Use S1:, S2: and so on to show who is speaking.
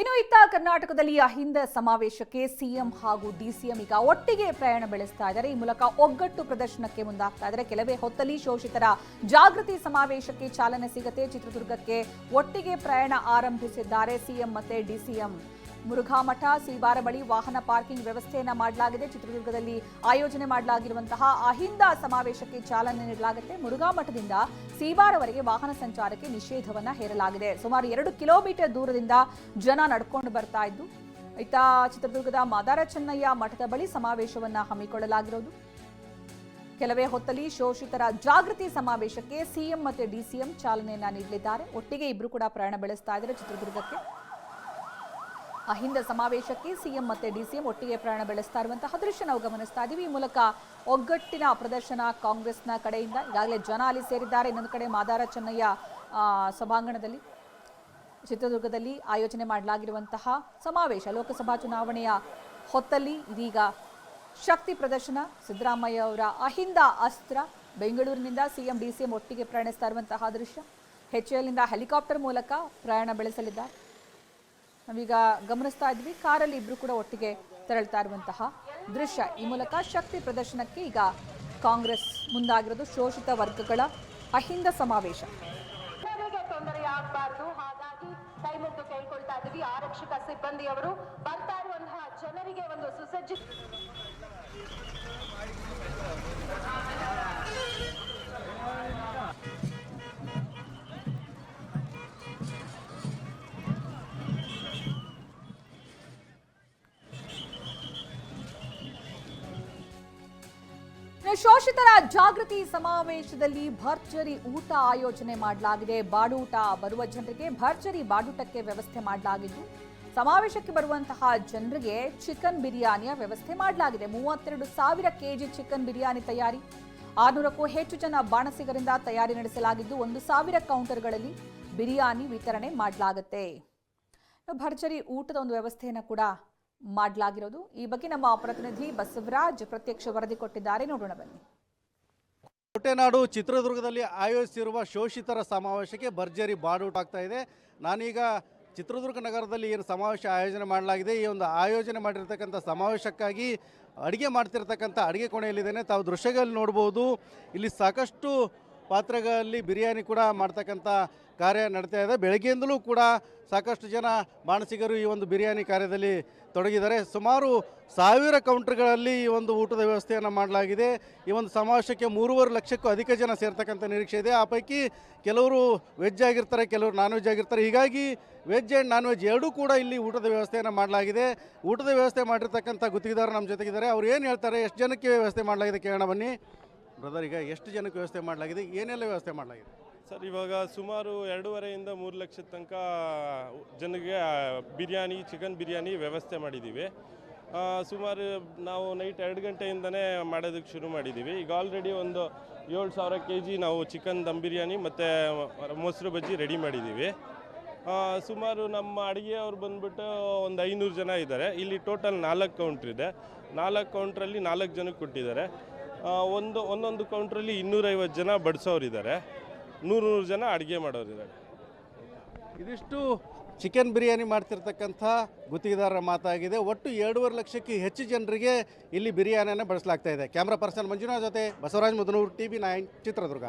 S1: ಇನ್ನು ಇತ್ತ ಕರ್ನಾಟಕದಲ್ಲಿ ಅಹಿಂದ ಸಮಾವೇಶಕ್ಕೆ ಸಿಎಂ ಹಾಗೂ ಡಿಸಿಎಂ ಈಗ ಒಟ್ಟಿಗೆ ಪ್ರಯಾಣ ಬೆಳೆಸ್ತಾ ಇದ್ದಾರೆ. ಈ ಮೂಲಕ ಒಗ್ಗಟ್ಟು ಪ್ರದರ್ಶನಕ್ಕೆ ಮುಂದಾಗ್ತಾ ಇದ್ದಾರೆ. ಕೆಲವೇ ಹೊತ್ತಲ್ಲಿ ಶೋಷಿತರ ಜಾಗೃತಿ ಸಮಾವೇಶಕ್ಕೆ ಚಾಲನೆ ಸಿಗತ್ತೆ. ಚಿತ್ರದುರ್ಗಕ್ಕೆ ಒಟ್ಟಿಗೆ ಪ್ರಯಾಣ ಆರಂಭಿಸಿದ್ದಾರೆ ಸಿಎಂ ಮತ್ತೆ ಡಿಸಿಎಂ. ಮುರುಘಾಮಠ ಸಿಬಾರ ಬಳಿ ವಾಹನ ಪಾರ್ಕಿಂಗ್ ವ್ಯವಸ್ಥೆಯನ್ನ ಮಾಡಲಾಗಿದೆ. ಚಿತ್ರದುರ್ಗದಲ್ಲಿ ಆಯೋಜನೆ ಮಾಡಲಾಗಿರುವಂತಹ ಅಹಿಂದ ಸಮಾವೇಶಕ್ಕೆ ಚಾಲನೆ ನೀಡಲಾಗುತ್ತೆ. ಮುರುಘಾಮಠದಿಂದ ಸಿಬಾರವರೆಗೆ ವಾಹನ ಸಂಚಾರಕ್ಕೆ ನಿಷೇಧವನ್ನ ಹೇರಲಾಗಿದೆ. ಸುಮಾರು ಎರಡು ಕಿಲೋಮೀಟರ್ ದೂರದಿಂದ ಜನ ನಡ್ಕೊಂಡು ಬರ್ತಾ ಇದ್ದು, ಇತ್ತ ಚಿತ್ರದುರ್ಗದ ಮಾದಾರ ಚೆನ್ನಯ್ಯ ಮಠದ ಬಳಿ ಸಮಾವೇಶವನ್ನ ಹಮ್ಮಿಕೊಳ್ಳಲಾಗಿರೋದು. ಕೆಲವೇ ಹೊತ್ತಲ್ಲಿ ಶೋಷಿತರ ಜಾಗೃತಿ ಸಮಾವೇಶಕ್ಕೆ ಸಿಎಂ ಮತ್ತೆ ಡಿಸಿಎಂ ಚಾಲನೆಯನ್ನ ನೀಡಲಿದ್ದಾರೆ. ಒಟ್ಟಿಗೆ ಇಬ್ರು ಕೂಡ ಪ್ರಯಾಣ ಬೆಳೆಸ್ತಾ ಇದ್ದಾರೆ ಚಿತ್ರದುರ್ಗಕ್ಕೆ. ಅಹಿಂದ ಸಮಾವೇಶಕ್ಕೆ ಸಿಎಂ ಮತ್ತೆ ಡಿಸಿಎಂ ಒಟ್ಟಿಗೆ ಪ್ರಯಾಣ ಬೆಳೆಸ್ತಾ ಇರುವಂತಹ ದೃಶ್ಯ ನಾವು ಗಮನಿಸ್ತಾ ಇದ್ದೀವಿ ಈ ಮೂಲಕ ಒಗ್ಗಟ್ಟಿನ ಪ್ರದರ್ಶನ ಕಾಂಗ್ರೆಸ್ನ ಕಡೆಯಿಂದ ಈಗಾಗಲೇ ಜನ ಅಲ್ಲಿ ಸೇರಿದ್ದಾರೆ. ಇನ್ನೊಂದು ಕಡೆ ಮಾದಾರ ಚೆನ್ನಯ್ಯ ಸಭಾಂಗಣದಲ್ಲಿ, ಚಿತ್ರದುರ್ಗದಲ್ಲಿ ಆಯೋಜನೆ ಮಾಡಲಾಗಿರುವಂತಹ ಸಮಾವೇಶ. ಲೋಕಸಭಾ ಚುನಾವಣೆಯ ಹೊತ್ತಲ್ಲಿ ಇದೀಗ ಶಕ್ತಿ ಪ್ರದರ್ಶನ, ಸಿದ್ದರಾಮಯ್ಯ ಅವರ ಅಹಿಂದ ಅಸ್ತ್ರ, ಬೆಂಗಳೂರಿನಿಂದ ಸಿಎಂ, ಡಿಸಿಎಂ ಒಟ್ಟಿಗೆ ಪ್ರಯಾಣಿಸ್ತಾ ಇರುವಂತಹ ದೃಶ್ಯ. ಹೆಚ್ಎಲ್ನಿಂದ ಹೆಲಿಕಾಪ್ಟರ್ ಮೂಲಕ ಪ್ರಯಾಣ ಬೆಳೆಸಲಿದ್ದಾರೆ. ನಾವೀಗ ಗಮನಿಸ್ತಾ ಇದ್ವಿ, ಕಾರಲ್ಲಿ ಇಬ್ರು ಕೂಡ ಒಟ್ಟಿಗೆ ತೆರಳ್ತಾ ಇರುವಂತಹ ದೃಶ್ಯ. ಈ ಮೂಲಕ ಶಕ್ತಿ ಪ್ರದರ್ಶನಕ್ಕೆ ಈಗ ಕಾಂಗ್ರೆಸ್ ಮುಂದಾಗಿರೋದು, ಶೋಷಿತ ವರ್ಗಗಳ ಅಹಿಂದ ಸಮಾವೇಶ.
S2: ತೊಂದರೆ ಆಗಬಾರ್ದು. ಹಾಗಾಗಿ ಕೇಳ್ಕೊಳ್ತಾ ಇದೀವಿ ಆರಕ್ಷಕ ಸಿಬ್ಬಂದಿಯವರು ಬರ್ತಾ ಇರುವಂತಹ ಜನರಿಗೆ ಒಂದು ಸುಸಜ್ಜಿತ
S1: ಶೋಷಿತರ ಜಾಗೃತಿ ಸಮಾವೇಶದಲ್ಲಿ ಭರ್ಜರಿ ಊಟ ಆಯೋಜನೆ ಮಾಡಲಾಗಿದೆ. ಬಾಡೂಟ ಬರುವ ಜನರಿಗೆ ಭರ್ಜರಿ ಬಾಡೂಟಕ್ಕೆ ವ್ಯವಸ್ಥೆ ಮಾಡಲಾಗಿದ್ದು, ಸಮಾವೇಶಕ್ಕೆ ಬರುವಂತಹ ಜನರಿಗೆ ಚಿಕನ್ ಬಿರಿಯಾನಿಯ ವ್ಯವಸ್ಥೆ ಮಾಡಲಾಗಿದೆ. ಮೂವತ್ತೆರಡು ಸಾವಿರ ಕೆಜಿ ಚಿಕನ್ ಬಿರಿಯಾನಿ ತಯಾರಿ, ಆರ್ನೂರಕ್ಕೂ ಹೆಚ್ಚು ಜನ ಬಾಣಸಿಗರಿಂದ ತಯಾರಿ ನಡೆಸಲಾಗಿದ್ದು, ಒಂದು ಸಾವಿರ ಕೌಂಟರ್ಗಳಲ್ಲಿ ಬಿರಿಯಾನಿ ವಿತರಣೆ ಮಾಡಲಾಗುತ್ತೆ. ಭರ್ಜರಿ ಊಟದ ಒಂದು ವ್ಯವಸ್ಥೆಯನ್ನು ಕೂಡ ಮಾಡಲಾಗಿರೋದು. ಈ ಬಗ್ಗೆ ನಮ್ಮ ಪ್ರತಿನಿಧಿ ಬಸವರಾಜ್ ಪ್ರತ್ಯಕ್ಷ ವರದಿ ಕೊಟ್ಟಿದ್ದಾರೆ. ನೋಡೋಣ ಬನ್ನಿ.
S3: ಕೋಟೆನಾಡು ಚಿತ್ರದುರ್ಗದಲ್ಲಿ ಆಯೋಜಿಸಿರುವ ಶೋಷಿತರ ಸಮಾವೇಶಕ್ಕೆ ಭರ್ಜರಿ ಬಾಡೂಟ್ ಆಗ್ತಾ ಇದೆ. ನಾನೀಗ ಚಿತ್ರದುರ್ಗ ನಗರದಲ್ಲಿ ಏನು ಸಮಾವೇಶ ಆಯೋಜನೆ ಮಾಡಲಾಗಿದೆ. ಈ ಒಂದು ಆಯೋಜನೆ ಮಾಡಿರ್ತಕ್ಕಂಥ ಸಮಾವೇಶಕ್ಕಾಗಿ ಅಡುಗೆ ಮಾಡ್ತಿರ್ತಕ್ಕಂಥ ಅಡುಗೆ ಕೋಣೆಯಲ್ಲಿದ್ದೇನೆ. ತಾವು ದೃಶ್ಯಗಳಲ್ಲಿ ನೋಡ್ಬೋದು. ಇಲ್ಲಿ ಸಾಕಷ್ಟು ಪಾತ್ರೆಗಳಲ್ಲಿ ಬಿರಿಯಾನಿ ಕೂಡ ಮಾಡ್ತಕ್ಕಂಥ ಕಾರ್ಯ ನಡೀತಾ ಇದೆ. ಬೆಳಗ್ಗೆಯಿಂದಲೂ ಕೂಡ ಸಾಕಷ್ಟು ಜನ ಬಾಣಸಿಗರು ಈ ಒಂದು ಬಿರಿಯಾನಿ ಕಾರ್ಯದಲ್ಲಿ ತೊಡಗಿದ್ದಾರೆ. ಸುಮಾರು ಸಾವಿರ ಕೌಂಟರ್ಗಳಲ್ಲಿ ಈ ಒಂದು ಊಟದ ವ್ಯವಸ್ಥೆಯನ್ನು ಮಾಡಲಾಗಿದೆ. ಈ ಒಂದು ಸಮಾವೇಶಕ್ಕೆ ಮೂರುವರೆ ಲಕ್ಷಕ್ಕೂ ಅಧಿಕ ಜನ ಸೇರ್ತಕ್ಕಂಥ ನಿರೀಕ್ಷೆ ಇದೆ. ಆ ಪೈಕಿ ಕೆಲವರು ವೆಜ್ ಆಗಿರ್ತಾರೆ, ಕೆಲವರು ನಾನ್ ವೆಜ್ ಆಗಿರ್ತಾರೆ. ಹೀಗಾಗಿ ವೆಜ್ ಆ್ಯಂಡ್ ನಾನ್ ವೆಜ್ ಎರಡೂ ಕೂಡ ಇಲ್ಲಿ ಊಟದ ವ್ಯವಸ್ಥೆಯನ್ನು ಮಾಡಲಾಗಿದೆ. ಊಟದ ವ್ಯವಸ್ಥೆ ಮಾಡಿರ್ತಕ್ಕಂಥ ಗುತ್ತಿಗೆದಾರರು ನಮ್ಮ ಜೊತೆಗಿದ್ದಾರೆ. ಅವ್ರು ಏನು ಹೇಳ್ತಾರೆ? ಎಷ್ಟು ಜನಕ್ಕೆ ವ್ಯವಸ್ಥೆ ಮಾಡಲಾಗಿದೆ ಕೇಳೋಣ ಬನ್ನಿ. ಬ್ರದರ್ ಈಗ ಎಷ್ಟು ಜನಕ್ಕೆ ವ್ಯವಸ್ಥೆ ಮಾಡಲಾಗಿದೆ? ಏನೆಲ್ಲ ವ್ಯವಸ್ಥೆ ಮಾಡಲಾಗಿದೆ?
S4: ಸರ್, ಇವಾಗ ಸುಮಾರು ಎರಡೂವರೆಯಿಂದ ಮೂರು ಲಕ್ಷದ ತನಕ ಜನರಿಗೆ ಬಿರಿಯಾನಿ, ಚಿಕನ್ ಬಿರಿಯಾನಿ ವ್ಯವಸ್ಥೆ ಮಾಡಿದ್ದೀವಿ. ಸುಮಾರು ನಾವು ನೈಟ್ ಎರಡು ಗಂಟೆಯಿಂದನೇ ಮಾಡೋದಕ್ಕೆ ಶುರು ಮಾಡಿದ್ದೀವಿ. ಈಗ ಆಲ್ರೆಡಿ ಒಂದು ಏಳು ಸಾವಿರ ಕೆ ಜಿ ನಾವು ಚಿಕನ್ ದಮ್ ಬಿರಿಯಾನಿ ಮತ್ತು ಮೊಸರು ಬಜ್ಜಿ ರೆಡಿ ಮಾಡಿದ್ದೀವಿ. ಸುಮಾರು ನಮ್ಮ ಅಡುಗೆಯವ್ರು ಬಂದುಬಿಟ್ಟು ಒಂದು ಐನೂರು ಜನ ಇದ್ದಾರೆ. ಇಲ್ಲಿ ಟೋಟಲ್ ನಾಲ್ಕು ಕೌಂಟ್ರ್ ಇದೆ. ನಾಲ್ಕು ಕೌಂಟ್ರಲ್ಲಿ ನಾಲ್ಕು ಜನಕ್ಕೆ ಕೊಟ್ಟಿದ್ದಾರೆ. ಒಂದು ಒಂದೊಂದು ಕೌಂಟ್ರಲ್ಲಿ ಇನ್ನೂರೈವತ್ತು ಜನ ಬಡಿಸೋರಿದ್ದಾರೆ. ನೂರು ನೂರು ಜನ ಅಡುಗೆ ಮಾಡೋರಿದ್ದಾರೆ.
S3: ಇದಿಷ್ಟು ಚಿಕನ್ ಬಿರಿಯಾನಿ ಮಾಡ್ತಿರ್ತಕ್ಕಂಥ ಗುತ್ತಿಗೆದಾರರ ಮಾತಾಗಿದೆ. ಒಟ್ಟು ಎರಡೂವರೆ ಲಕ್ಷಕ್ಕೆ ಹೆಚ್ಚು ಜನರಿಗೆ ಇಲ್ಲಿ ಬಿರಿಯಾನಿಯನ್ನು ಬಳಸಲಾಗ್ತಾ ಇದೆ. ಕ್ಯಾಮ್ರಾ ಪರ್ಸನ್ ಮಂಜುನಾಥ್ ಜೊತೆ Basavaraj Mudanur T V nine Chitradurga.